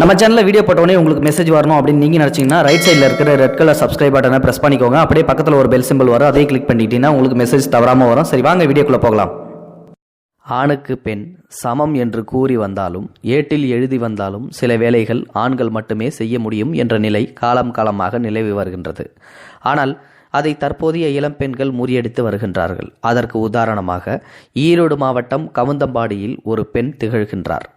நம்ம சேனலில் வீடியோ போட்டோடனே உங்களுக்கு மெசேஜ் வரணும் அப்படின்னு நீங்கள் நினச்சிங்கன்னா ரைட் சைடில் இருக்கிற ரெட் கலர் சப்ஸ்கிரைப் பட்டனை ப்ரெஸ் பண்ணிக்கோங்க. அப்படியே பக்கத்தில் ஒரு பெல் சிம்பிள் வரும். அதே கிளிக் பண்ணிட்டீங்கன்னா உங்களுக்கு மெசேஜ் தவறாமல் வரும். சரி வாங்க வீடியோக்குள்ளே போகலாம். ஆணுக்கு பெண் சமம் என்று கூறி வந்தாலும் ஏட்டில் எழுதி வந்தாலும் சில வேலைகள் ஆண்கள் மட்டுமே செய்ய முடியும் என்ற நிலை காலம் காலமாக நிலவி வருகின்றது. ஆனால் அதை தற்போதைய இளம்பெண்கள் முறியடித்து வருகின்றார்கள். அதற்கு உதாரணமாக ஈரோடு மாவட்டம் கவுந்தம்பாடியில் ஒரு பெண் திகழ்கின்றார்.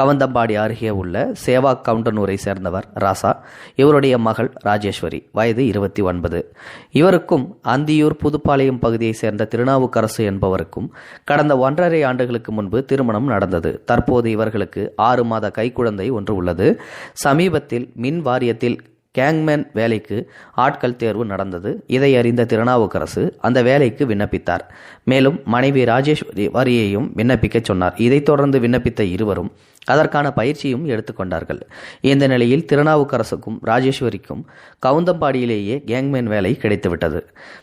கவந்தம்பாடி அருகே உள்ள சேவா கவுண்டனூரை சேர்ந்தவர் ராசா இவருடைய மகள் ராஜேஸ்வரி வயது இருபத்தி ஒன்பது. இவருக்கும் அந்தியூர் புதுப்பாளையம் பகுதியைச் சேர்ந்த திருநாவுக்கரசு என்பவருக்கும் கடந்த ஒன்றரை ஆண்டுகளுக்கு முன்பு திருமணம் நடந்தது. தற்போது இவர்களுக்கு ஆறு மாத கைக்குழந்தை ஒன்று உள்ளது. சமீபத்தில் மின் வாரியத்தில் கேங்மேன் வேலைக்கு ஆட்கள் தேர்வு நடந்தது. இதை அறிந்த திருநாவுக்கரசு அந்த வேலைக்கு விண்ணப்பித்தார். மேலும் மனைவி ராஜேஸ்வரி வரியையும் விண்ணப்பிக்க சொன்னார். இதைத் தொடர்ந்து விண்ணப்பித்த இருவரும் அதற்கான பயிற்சியும் எடுத்துக்கொண்டார்கள் இந்த நிலையில் திருநாவுக்கரசுக்கும் ராஜேஸ்வரிக்கும் கவுந்தம்பாடியிலேயே கேங்மேன் வேலை கிடைத்துவிட்டது.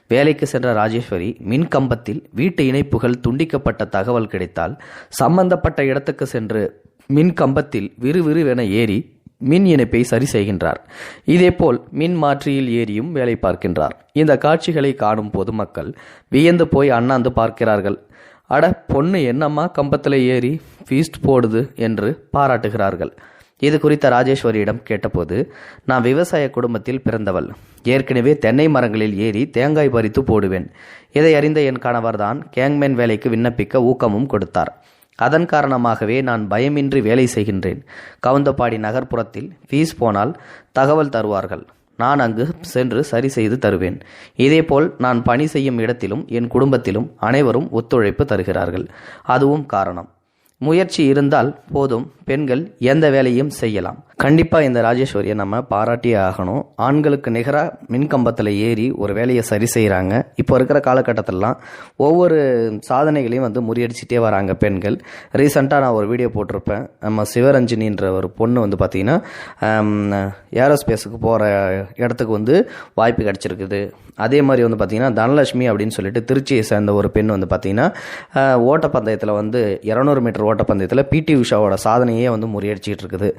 வேலைக்கு சென்ற ராஜேஸ்வரி மின் கம்பத்தில் வீட்டு இணைப்புகள் துண்டிக்கப்பட்ட தகவல் கிடைத்தால் சம்பந்தப்பட்ட இடத்துக்கு சென்று மின் கம்பத்தில் விறுவிறுவென ஏறி மின் இணைப்பை சரி செய்கின்றார். இதேபோல் மின் மாற்றியில் ஏறியும் வேலை பார்க்கின்றார். இந்த காட்சிகளை காணும் பொதுமக்கள் வியந்து போய் அண்ணாந்து பார்க்கிறார்கள். அட பொண்ணு என்னம்மா கம்பத்தில் ஏறி ஃபீஸ்ட் போடுது என்று பாராட்டுகிறார்கள். இது குறித்த ராஜேஸ்வரியிடம் கேட்டபோது நான் விவசாய குடும்பத்தில் பிறந்தவள். ஏற்கனவே தென்னை மரங்களில் ஏறி தேங்காய் பறித்து போடுவேன். இதை அறிந்த என் கணவர்தான் கேங்மேன் வேலைக்கு விண்ணப்பிக்க ஊக்கமும் கொடுத்தார். அதன் காரணமாகவே நான் பயமின்றி வேலை செய்கின்றேன். கவுந்தப்பாடி நகர்ப்புறத்தில் ஃபீஸ் போனால் தகவல் தருவார்கள். நான் அங்கு சென்று சரி செய்து தருவேன். இதேபோல் நான் பணி செய்யும் இடத்திலும் என் குடும்பத்திலும் அனைவரும் ஒத்துழைப்பு தருகிறார்கள். அதுவும் காரணம். முயற்சி இருந்தால் போதும். பெண்கள் எந்த வேலையும் செய்யலாம். கண்டிப்பாக இந்த ராஜேஸ்வரியை நம்ம பாராட்டியே ஆகணும். ஆண்களுக்கு நிகராக மின்கம்பத்தில் ஏறி ஒரு வேலையை சரி செய்கிறாங்க இப்போ இருக்கிற காலகட்டத்திலலாம் ஒவ்வொரு சாதனைகளையும் வந்து முறியடிச்சிட்டே வராங்க பெண்கள். ரீசெண்டாக நான் ஒரு வீடியோ போட்டிருப்பேன். நம்ம சிவரஞ்சினின்ற ஒரு பொண்ணு வந்து பார்த்திங்கன்னா ஏரோஸ்பேஸுக்கு போகிற இடத்துக்கு வந்து வாய்ப்பு கிடச்சிருக்குது. அதே மாதிரி வந்து பார்த்திங்கன்னா தனலட்சுமி அப்படின்னு சொல்லிட்டு திருச்சியை சேர்ந்த ஒரு பெண் வந்து பார்த்திங்கன்னா ஓட்டப்பந்தயத்தில் வந்து இரநூறு மீட்டர் ஓட்டப்பந்தயத்தில் பிடி உஷாவோட சாதனையே வந்து முறியடிச்சிட்டு இருக்குது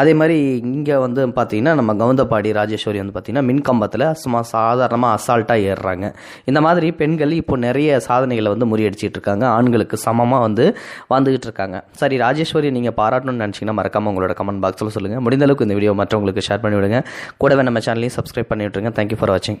அதே மாதிரி இங்கே வந்து பார்த்திங்கன்னா நம்ம கவுந்தப்பாடி ராஜேஸ்வரி வந்து பார்த்திங்கன்னா மின்கம்பத்தில் சும்மா சாதாரணமாக அசால்ட்டாக ஏறுறாங்க. இந்த மாதிரி பெண்கள் இப்போ நிறைய சாதனைகளை வந்து முறியடிச்சிட்டு இருக்காங்க ஆண்களுக்கு சமமாக வந்து வந்துகிட்டு இருக்காங்க சரி ராஜேஸ்வரி நீங்கள் பாராட்டணும்னு நினச்சிங்கன்னா மறக்காமல் உங்களோட கமெண்ட் பாக்ஸில் சொல்லுங்கள் முடிந்த அளவுக்கு இந்த வீடியோ மற்றவங்களுக்கு ஷேர் பண்ணி விடுங்க கூடவே நம்ம சேனலையும் சப்ஸ்கிரைப் பண்ணி விட்டுருங்க தேங்க்யூ ஃபார் வாட்சிங்